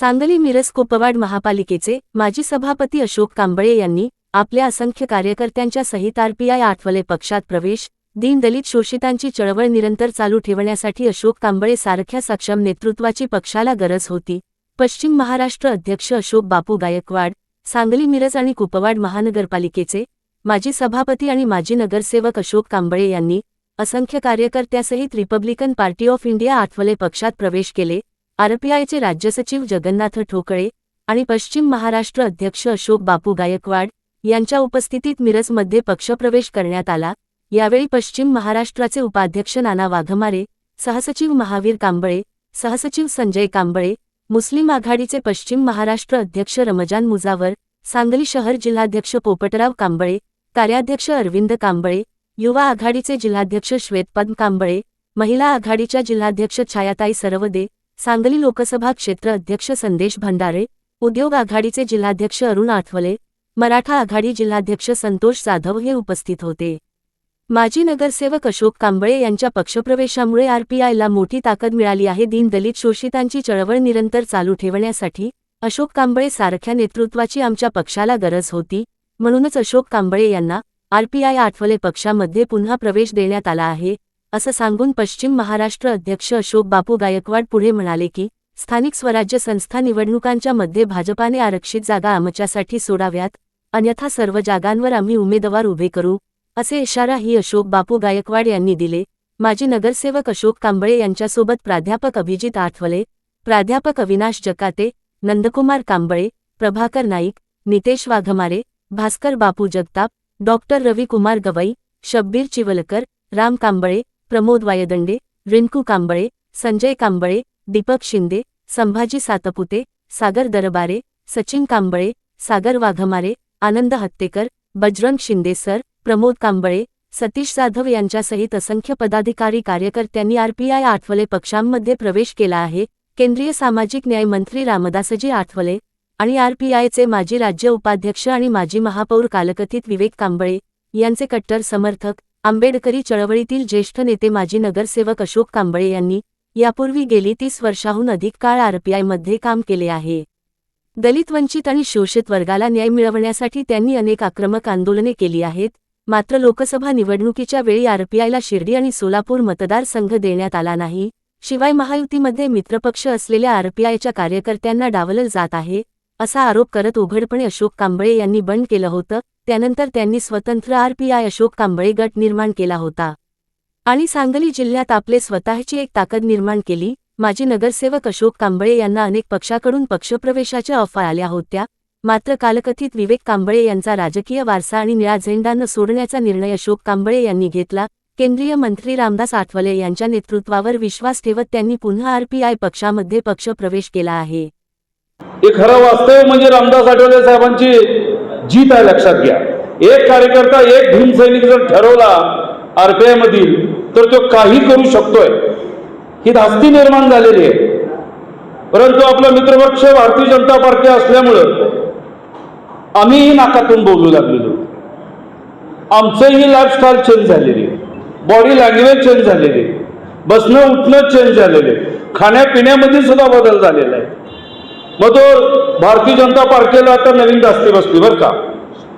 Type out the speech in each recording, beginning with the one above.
सांगली मिरज कोपवाड महापालिकेचे माजी सभापती अशोक कांबळे यांनी आपल्या असंख्य कार्यकर्त्यांच्या सहित आरपीआय आठवले पक्षात प्रवेश दीनदलित शोषितांची चळवळ निरंतर चालू ठेवण्यासाठी अशोक कांबळे सारख्या सक्षम नेतृत्वाची पक्षाला गरज होती. पश्चिम महाराष्ट्र अध्यक्ष अशोक बापू गायकवाड सांगली मिरज आणि कुपवाड महानगरपालिकेचे माजी सभापती आणि माजी नगरसेवक अशोक कांबळे यांनी असंख्य कार्यकर्त्यासहित Republican Party of India Athawale पक्षात प्रवेश केले. आरपीआयचे राज्य सचिव जगन्नाथ ठोकळे आणि पश्चिम महाराष्ट्र अध्यक्ष अशोक बापू गायकवाड यांच्या उपस्थितीत मिरजमध्ये पक्षप्रवेश करण्यात आला. यावेळी पश्चिम महाराष्ट्राचे उपाध्यक्ष नाना वाघमारे सहसचिव महावीर कांबळे सहसचिव संजय कांबळे मुस्लिम आघाडीचे पश्चिम महाराष्ट्र अध्यक्ष रमजान मुजावर सांगली शहर जिल्हाध्यक्ष पोपटराव कांबळे कार्याध्यक्ष अरविंद कांबळे युवा आघाडीचे जिल्हाध्यक्ष श्वेतपद कांबळे महिला आघाडीच्या जिल्हाध्यक्ष छायाताई सरवदे सांगली लोकसभा क्षेत्र अध्यक्ष संदेश भंडारे उद्योग आघाडीचे जिल्हाध्यक्ष अरुण आठवले मराठा आघाडी जिल्हाध्यक्ष संतोष जाधव हे उपस्थित होते. माजी नगरसेवक अशोक कांबळे यांच्या पक्षप्रवेशामुळे आरपीआयला मोठी ताकद मिळाली आहे. दीनदलित शोषितांची चळवळ निरंतर चालू ठेवण्यासाठी अशोक कांबळे सारख्या नेतृत्वाची आमच्या पक्षाला गरज होती. म्हणूनच अशोक कांबळे यांना आरपीआय आठवले पक्षामध्ये पुन्हा प्रवेश देण्यात आला आहे. असं सांगून पश्चिम महाराष्ट्र अध्यक्ष अशोक बापू गायकवाड पुढे म्हणाले की स्थानिक स्वराज्य संस्था निवडणुकांच्या मध्ये भाजपाने आरक्षित जागा आमच्यासाठी सोडाव्यात अन्यथा सर्व जागांवर आम्ही उमेदवार उभे करू असे इशाराही अशोक बापू गायकवाड यांनी दिले. माजी नगरसेवक अशोक कांबळे यांच्यासोबत प्राध्यापक अभिजित आठवले प्राध्यापक अविनाश जकाते नंदकुमार कांबळे प्रभाकर नाईक नितेश वाघमारे भास्कर बापू जगताप डॉक्टर रविकुमार गवई शब्बीर चिवलकर राम कांबळे प्रमोद वायदंडे रिंकू कांबळे संजय कांबळे दीपक शिंदे संभाजी सातपुते सागर दरबारे सचिन कांबळे सागर वाघमारे आनंद हत्तेकर बजरंग शिंदे सर प्रमोद कांबळे सतीश जाधव यांच्यासहित असंख्य पदाधिकारी कार्यकर्त्यांनी आरपीआय आठवले पक्षांमध्ये प्रवेश केला आहे. केंद्रीय सामाजिक न्याय मंत्री रामदासजी आठवले आणि आरपीआयचे माजी राज्य उपाध्यक्ष आणि माजी महापौर कालकथित विवेक कांबळे यांचे कट्टर समर्थक आंबेडकरी चळवळीतील ज्येष्ठ नेते माजी नगरसेवक अशोक कांबळे यांनी यापूर्वी गेली तीस वर्षाहून अधिक काळ आरपीआयमध्ये काम केले आहे. दलित वंचित आणि शोषित वर्गाला न्याय मिळवण्यासाठी त्यांनी अनेक आक्रमक आंदोलने केली आहेत. मात्र लोकसभा निवडणुकीच्या वेळी आरपीआयला शिर्डी आणि सोलापूर मतदारसंघ देण्यात आला नाही. शिवाय महायुतीमध्ये मित्रपक्ष असलेल्या आरपीआयच्या कार्यकर्त्यांना डावलं जात आहे. असा आरोप करत उघडपणे अशोक कांबळे यांनी बंड केलं होतं. त्यानंतर त्यांनी स्वतंत्र आरपीआय अशोक कांबळे गट निर्माण केला होता. आणि सांगली जिल्ह्यात आपले स्वतःची एक ताकद निर्माण केली. माजी नगरसेवक अशोक कांबळे यांना अनेक पक्षाकडून पक्षप्रवेशाच्या अफवा आल्या होत्या. मात्र कालकथित विवेक कांबळे यांचा राजकीय वारसा आणि निळा झेंडा न सोडण्याचा निर्णय अशोक कांबळे यांनी घेतला. केंद्रीय मंत्री रामदास आठवले यांच्या नेतृत्वावर विश्वास ठेवत त्यांनी पुन्हा आरपीआय पक्षामध्ये पक्षप्रवेश केला आहे. हे खरं वास्तव म्हणजे रामदास आठवले साहेबांची जीत आहे लक्षात घ्या. एक कार्यकर्ता एक भीमसैनिक जर ठरवला आरपीआय मधील तर तो काही करू शकतोय. ही धास्ती निर्माण झालेली आहे. परंतु आपला मित्रपक्ष भारतीय जनता पार्टी असल्यामुळं आम्हीही नाकातून बोलू लागलेलो. आमचंही लाईफस्टाईल चेंज झालेली बॉडी लँग्वेज चेंज झालेली बसणं उठणं चेंज झालेले खाण्यापिण्यामध्ये सुद्धा बदल झालेला आहे. मग तो भारतीय जनता पार्टीला आता नवीन दास्ती बसली बरं का.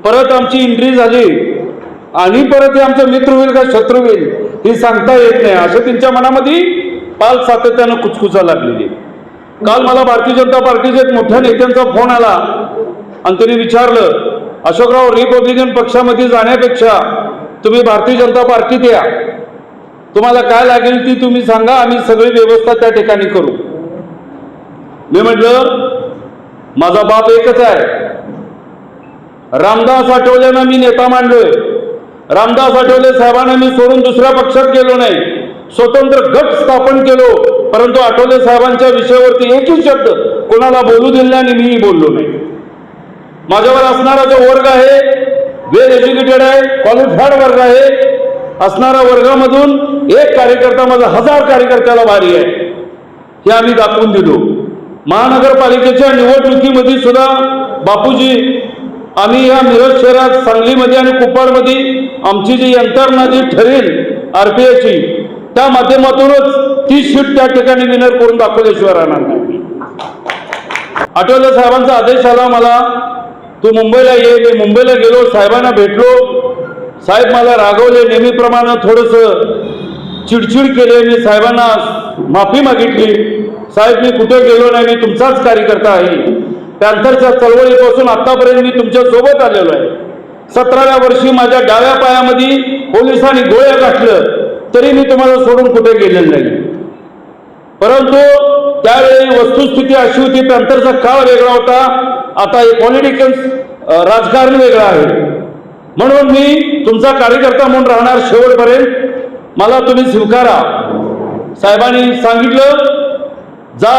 परत आमची एंट्री झाली. आणि परत हे आमचा मित्र होईल का शत्रू होईल हे सांगता येत नाही. असं त्यांच्या मनामध्ये पाल सातत्यानं कुचकुचा लागलेली. काल मला भारतीय जनता पार्टीच्या एक मोठ्या नेत्यांचा फोन आला. आणि त्यांनी विचारलं अशोकराव रिपब्लिकन पक्षामध्ये जाण्यापेक्षा तुम्ही भारतीय जनता पार्टीत या. तुम्हाला काय लागेल ती तुम्ही सांगा आम्ही सगळी व्यवस्था त्या ठिकाणी करू. मी म्हटलं माझा बाप एकच आहे. रामदास आठवलेंना मी नेता मांडलोय. रामदास आठवले साहेबांना मी सोडून दुसऱ्या पक्षात गेलो नाही. स्वतंत्र गट स्थापन केलो. परंतु आठवले साहेबांच्या विषयावरती एकही शब्द कोणाला बोलू दिला आणि मीही बोललो नाही. माझ्यावर असणारा जो वर्ग आहे वेल एज्युकेटेड आहे क्वालिफाईड वर्ग आहे असणाऱ्या वर्गामधून एक कार्यकर्ता माझा हजार कार्यकर्त्याला भारी आहे. हे आम्ही दाखवून दिलो. महानगरपालिकेच्या निवडणुकीमध्ये सुद्धा बापूजी आम्ही या मिरज शहरात सांगलीमध्ये आणि कुपारमध्ये आमची जी यंत्रणा जी ठरेल आर पी आरपीआयची त्या माध्यमातूनच ती शीट त्या ठिकाणी विनर करून दाखवल्याशिवाय राहणार नाही. आठवले साहेबांचा आदेश आला मला तू मुंबईला ये मी मुंबईला गेलो साहेबांना भेटलो. साहेब मला रागवले नेहमीप्रमाणे थोडंसं चिडचिड केले मी साहेबांना माफी मागितली. साहेब मी कुठे गेलो नाही मी तुमचाच कार्यकर्ता आहे. पॅन्थरच्या चळवळीपासून आतापर्यंत मी तुमच्यासोबत आलेलो आहे. सतराव्या वर्षी माझ्या डाव्या पायामध्ये पोलिसांनी गोळ्या गाठलं तरी मी तुम्हाला सोडून कुठे गेलेलं नाही. परंतु त्यावेळी वस्तुस्थिती अशी होती पॅन्थरचा काळ वेगळा होता. आता हे पॉलिटिकल राजकारण वेगळं आहे. म्हणून मी तुमचा कार्यकर्ता म्हणून राहणार शेवटपर्यंत. मला तुम्ही स्वीकारा. साहेबांनी सांगितलं जा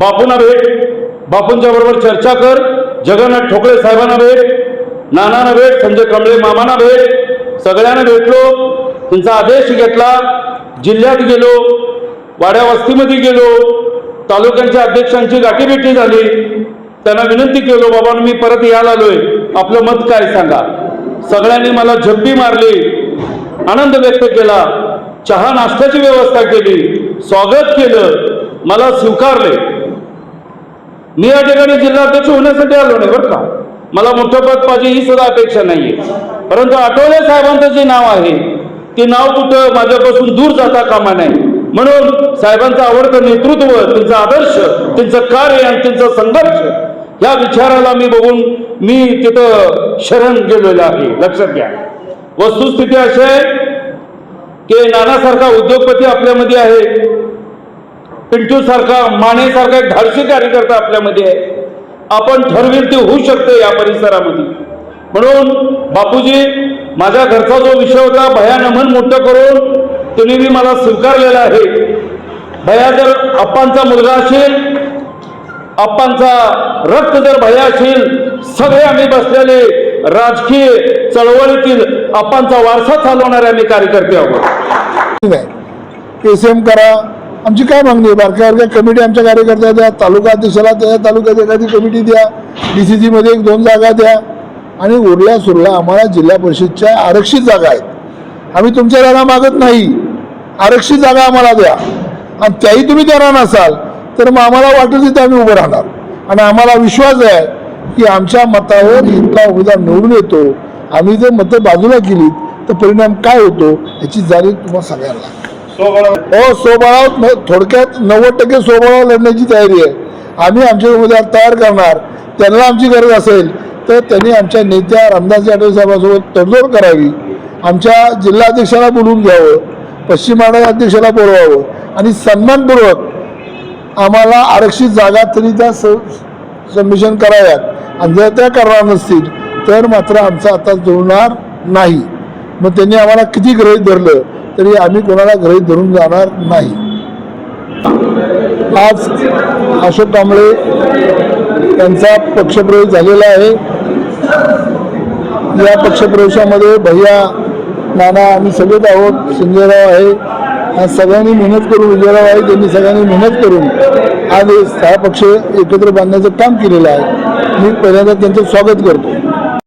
बापूंना भेट बापूंच्या बरोबर चर्चा कर जगन्नाथ ठोकळे साहेबांना भेट नानांना भेट संजय कमळे मामांना भेट सगळ्यांना भेटलो त्यांचा आदेश घेतला जिल्ह्यात गेलो वाड्या वस्तीमध्ये गेलो तालुक्यांच्या अध्यक्षांची गाठीभेटी झाली त्यांना विनंती केलो बाबा मी परत यायला आलोय. आपलं मत काय सांगा? सगळ्यांनी मला झप्पी मारली आनंद व्यक्त केला चहा नाश्त्याची व्यवस्था केली स्वागत केलं मला स्वीकारले. मी या ठिकाणी जिल्हाध्यक्ष होण्यासाठी आलो नाही बरं का? मला मोठं पद पाहिजे ही सुद्धा अपेक्षा नाहीये. परंतु आठवले साहेबांचं जे नाव आहे ते नाव कुठं माझ्यापासून दूर जाता कामा नाही म्हणून साहेबांचं आवडतं नेतृत्व त्यांचं आदर्श त्यांचं कार्य आणि त्यांचा संघर्ष या विचाराला मी बघून मी तिथं शरण गेलेलो आहे. लक्षात घ्या. वस्तुस्थिती अशी आहे की नानासारखा उद्योगपती आपल्यामध्ये आहे. पिंटू सारखा माने सारखा एक धाडसी कार्यकर्ता आपल्यामध्ये. आहे आपण ठरवेल ते होऊ शकते या परिसरामध्ये. म्हणून बापूजी माझ्या घरचा जो विषय होता भयानमन मोठं करून तुम्ही मी मला स्वीकारलेला आहे. भया जर अप्पांचा मुलगा असेल आप्पांचा रक्त जर भया असेल सगळे आम्ही बसलेले राजकीय चळवळीतील आप्पांचा वारसा चालवणारे आम्ही कार्यकर्ते आहोत. एस एम करा आमची काय मागणी आहे? बारकावर काय कमिटी आमच्या कार्यकर्त्या द्या तालुका अध्यक्षाला त्या तालुक्यात एखादी कमिटी द्या डी सी सीमध्ये एक दोन जागा द्या. आणि उरल्या सुरल्या आम्हाला जिल्हा परिषदच्या आरक्षित जागा आहेत. आम्ही तुमच्या जागा मागत नाही. आरक्षित जागा आम्हाला द्या. आणि त्याही तुम्ही देणार नसाल तर मग आम्हाला वाटेल तिथे आम्ही उभं राहणार. आणि आम्हाला विश्वास आहे की आमच्या मतावर इथला उमेदवार निवडून येतो. आम्ही जर मतं बाजूला केली तर परिणाम काय होतो याची जाणीव तुम्हाला सगळ्यांना. लागते. हो सोबळाव थोडक्यात नव्वद टक्के सोबळाव लढण्याची तयारी आहे. आम्ही आमचे उमेदवार तयार करणार. त्यांना आमची गरज असेल तर त्यांनी आमच्या नेत्या रामदास आठवले साहेबांसोबत तडजोड करावी. आमच्या जिल्हाध्यक्षाला बोलून घ्यावं पश्चिम महाराष्ट्र अध्यक्षाला बोलवावं आणि सन्मानपूर्वक आम्हाला आरक्षित जागा तरी त्या सबमिशन कराव्यात. आणि जर त्या करणार नसतील तर मात्र आमचं आता जुळणार नाही. मग त्यांनी आम्हाला किती गृहीत धरलं? तरी आम्ही कोणाला घरी धरून जाणार नाही. आज अशोक कांबळे त्यांचा पक्षप्रवेश झालेला आहे. या पक्षप्रवेशामध्ये भैया नाना आम्ही सगळेच आहोत. संजयराव आहे. या सगळ्यांनी मेहनत करून विजयराव आहे त्यांनी सगळ्यांनी मेहनत करून आज हा सहा पक्ष एकत्र बांधण्याचं काम केलेलं आहे. मी पहिल्यांदा त्यांचं स्वागत करतो.